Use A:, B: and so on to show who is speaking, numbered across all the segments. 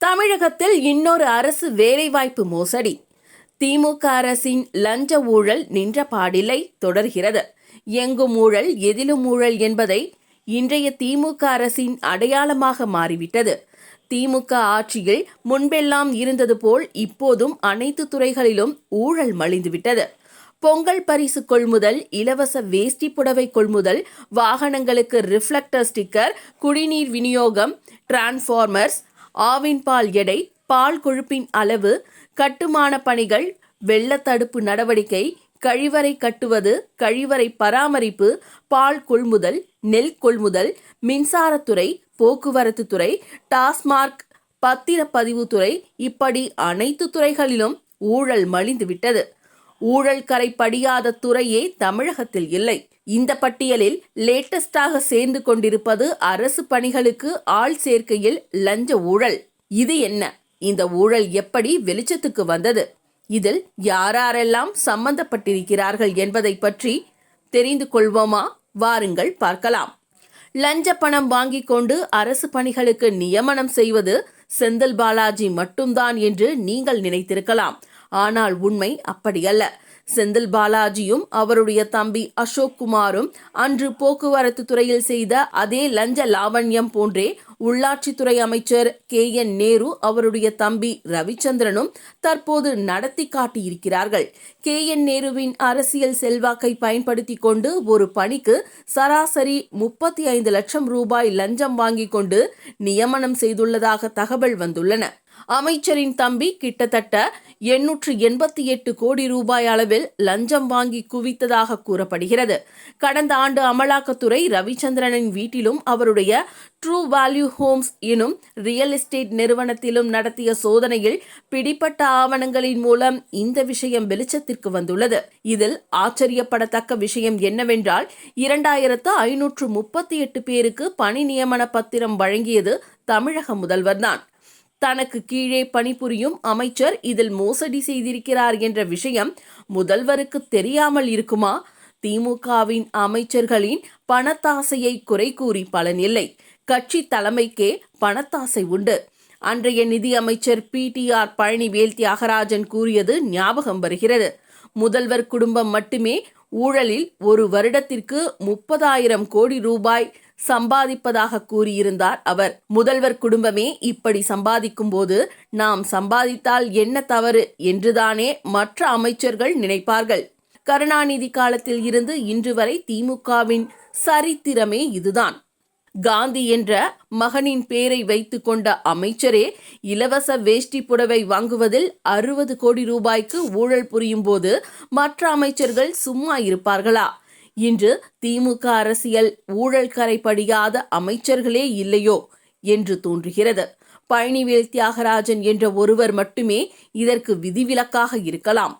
A: தமிழகத்தில் இன்னொரு அரசு வேலைவாய்ப்பு மோசடி. திமுக அரசின் லஞ்ச ஊழல் நின்ற பாடில்லை தொடர்கிறது. எங்கும் ஊழல் எதிலும் ஊழல் என்பதை இன்றைய திமுக அரசின் அடையாளமாக மாறிவிட்டது. திமுக ஆட்சியில் முன்பெல்லாம் இருந்தது போல் இப்போதும் அனைத்து துறைகளிலும் ஊழல் மலிந்துவிட்டது. பொங்கல் பரிசு கொள்முதல் இலவச வேஷ்டி புடவை கொள்முதல் வாகனங்களுக்கு ரிஃப்ளெக்டர் ஸ்டிக்கர் குடிநீர் விநியோகம் டிரான்ஸ்ஃபார்மர்ஸ் ஆவின் பால் எடை பால் கொழுப்பின் அளவு கட்டுமான பணிகள் வெள்ளத்தடுப்பு நடவடிக்கை கழிவறை கட்டுவது கழிவறை பராமரிப்பு பால் கொள்முதல் நெல் கொள்முதல் மின்சாரத்துறை போக்குவரத்து துறை டாஸ்மார்க் பத்திரப்பதிவுத்துறை இப்படி அனைத்து துறைகளிலும் ஊழல் மலிந்துவிட்டது. ஊழல் கரை படியாத துறையே தமிழகத்தில் இல்லை. இந்த பட்டியலில் லேட்டஸ்டாக சேர்ந்து கொண்டிருப்பது அரசு பணிகளுக்கு ஆள் சேர்க்கையில் லஞ்ச ஊழல். இது என்ன? இந்த ஊழல் எப்படி வெளிச்சத்துக்கு வந்தது? இதில் யாரெல்லாம் சம்பந்தப்பட்டிருக்கிறார்கள் என்பதை பற்றி தெரிந்து கொள்வோமா? வாருங்கள் பார்க்கலாம். லஞ்ச பணம் வாங்கி கொண்டு அரசு பணிகளுக்கு நியமனம் செய்வது செந்தில் பாலாஜி மட்டும்தான் என்று நீங்கள் நினைத்திருக்கலாம். ஆனால் உண்மை அப்படியல்ல. செந்தில் பாலாஜியும் அவருடைய தம்பி அசோக் குமாரும் அன்று போக்குவரத்து துறையில் செய்த அதே லஞ்ச லாவண்யம் போன்றே உள்ளாட்சித்துறை அமைச்சர் கே. என். நேரு அவருடைய தம்பி ரவிச்சந்திரனும் தற்போது நடத்தி காட்டியிருக்கிறார்கள். கே. என். நேருவின் அரசியல் செல்வாக்கை பயன்படுத்தி கொண்டு ஒரு பணிக்கு சராசரி முப்பத்தி ஐந்து லட்சம் ரூபாய் லஞ்சம் வாங்கிக் கொண்டு நியமனம் செய்துள்ளதாக தகவல் வந்துள்ளன. அமைச்சரின் தம்பி கிட்டத்தட்ட எண்ணூற்று எண்பத்தி எட்டு கோடி ரூபாய் அளவில் லஞ்சம் வாங்கி குவித்ததாக கூறப்படுகிறது. கடந்த ஆண்டு அமலாக்கத்துறை ரவிச்சந்திரனின் வீட்டிலும் அவருடைய ட்ரூ வேல்யூ ஹோம்ஸ் எனும் ரியல் எஸ்டேட் நிறுவனத்திலும் நடத்திய சோதனையில் பிடிப்பட்ட ஆவணங்களின் மூலம் இந்த விஷயம் வெளிச்சத்திற்கு வந்துள்ளது. இதில் ஆச்சரியப்படத்தக்க விஷயம் என்னவென்றால் இரண்டாயிரத்து ஐநூற்று முப்பத்தி எட்டு பேருக்கு பணி நியமன பத்திரம் வழங்கியது தமிழக முதல்வர்தான் தனக்கு கீழே பணிபுரியும் அமைச்சர் இதில் மோசடி செய்திருக்கிறார் என்ற விஷயம் முதல்வருக்கு தெரியாமல் இருக்குமா? திமுகவின் அமைச்சர்களின் பணத்தாசையை குறை கூறி பலனில்லை கட்சி தலைமைக்கே பணத்தாசை உண்டு. அன்றைய நிதி அமைச்சர் P. T. R. Palanivel Thiagarajan கூறியது ஞாபகம் வருகிறது. முதல்வர் குடும்பம் மட்டுமே ஊழலில் ஒரு வருடத்திற்கு முப்பதாயிரம் கோடி ரூபாய் சம்பாதிப்பதாக கூறியிருந்தார் அவர். முதல்வர் குடும்பமே இப்படி சம்பாதிக்கும் போது நாம் சம்பாதித்தால் என்ன தவறு என்றுதானே மற்ற அமைச்சர்கள் நினைப்பார்கள். கருணாநிதி காலத்தில் இருந்து இன்று வரை திமுகவின் சரித்திரமே இதுதான். காந்தி என்ற மகனின் பேரை வைத்து கொண்ட அமைச்சரே இலவச வேஷ்டி புடவை வாங்குவதில் அறுபது கோடி ரூபாய்க்கு ஊழல் புரியும் போது மற்ற அமைச்சர்கள் சும்மா இருப்பார்களா? இன்று திமுக அரசியல் ஊழல் கரைப்படியாத அமைச்சர்களே இல்லையோ என்று தோன்றுகிறது. பழனிவேல் தியாகராஜன் என்ற ஒருவர் மட்டுமே இதற்கு விதிவிலக்காக இருக்கலாம்.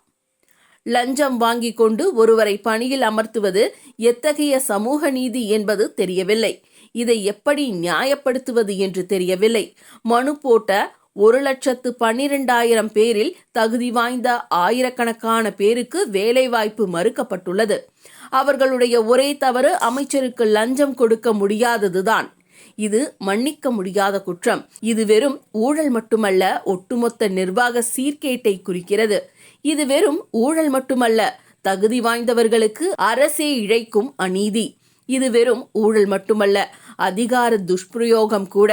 A: லஞ்சம் வாங்கிக் கொண்டு ஒருவரை பணியில் அமர்த்துவது எத்தகைய சமூக நீதி என்பது தெரியவில்லை. இதை எப்படி நியாயப்படுத்துவது என்று தெரியவில்லை. மனு போட்ட ஒரு லட்சத்து பன்னிரெண்டாயிரம் பேரில் தகுதி வாய்ந்த ஆயிரக்கணக்கான பேருக்கு வேலைவாய்ப்பு மறுக்கப்பட்டுள்ளது. அவர்களுடைய ஒரே தவறு அமைச்சருக்கு லஞ்சம் கொடுக்க முடியாததுதான். இது மன்னிக்க முடியாத குற்றம். இது வெறும் ஊழல் மட்டுமல்ல ஒட்டுமொத்த நிர்வாக சீர்கேட்டை குறிக்கிறது. இது வெறும் ஊழல் மட்டுமல்ல தகுதி வாய்ந்தவர்களுக்கு அரசே இழைக்கும் அநீதி. இது வெறும் ஊழல் மட்டுமல்ல அதிகார துஷ்பிரயோகம் கூட.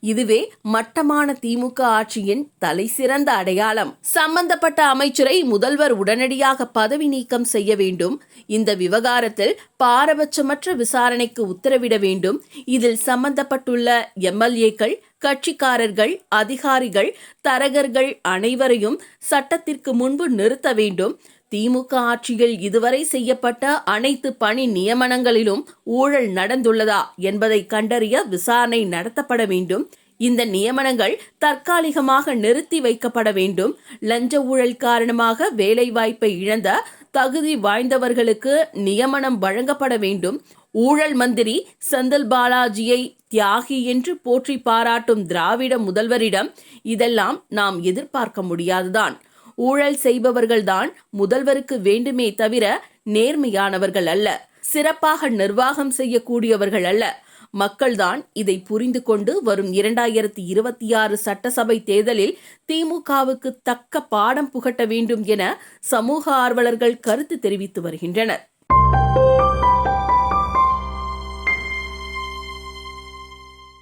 A: இதுவே மட்டமான திமுக ஆட்சியின் தலை சிறந்த அடையாளம். சம்பந்தப்பட்ட அமைச்சரை முதல்வர் உடனடியாக பதவி நீக்கம் செய்ய வேண்டும். இந்த விவகாரத்தில் பாரபட்சமற்ற விசாரணைக்கு உத்தரவிட வேண்டும். இதில் சம்பந்தப்பட்டுள்ள எம்எல்ஏக்கள் கட்சிக்காரர்கள் அதிகாரிகள் தரகர்கள் அனைவரையும் சட்டத்திற்கு முன்பு நிறுத்த வேண்டும். திமுக ஆட்சியில் இதுவரை செய்யப்பட்ட அனைத்து பணி நியமனங்களிலும் ஊழல் நடந்துள்ளதா என்பதை கண்டறிய விசாரணை நடத்தப்பட வேண்டும். இந்த நியமனங்கள் தற்காலிகமாக நிறுத்தி வைக்கப்பட வேண்டும். லஞ்ச ஊழல் காரணமாக வேலைவாய்ப்பை இழந்த தகுதி வாய்ந்தவர்களுக்கு நியமனம் வழங்கப்பட வேண்டும். ஊழல் மந்திரி செந்தில் பாலாஜியை தியாகி என்று போற்றி பாராட்டும் திராவிட முதல்வரிடம் இதெல்லாம் நாம் எதிர்பார்க்க முடியாதுதான். ஊழல் செய்பவர்கள்தான் முதல்வருக்கு வேண்டுமே தவிர நேர்மையானவர்கள் அல்ல. சிறப்பாக நிர்வாகம் செய்யக்கூடியவர்கள் அல்ல. மக்கள்தான் இதை புரிந்து கொண்டு வரும் இரண்டாயிரத்தி இருபத்தி ஆறு சட்டசபை தேர்தலில் திமுகவுக்கு தக்க பாடம் புகட்ட வேண்டும் என சமூக ஆர்வலர்கள் கருத்து தெரிவித்து வருகின்றனர்.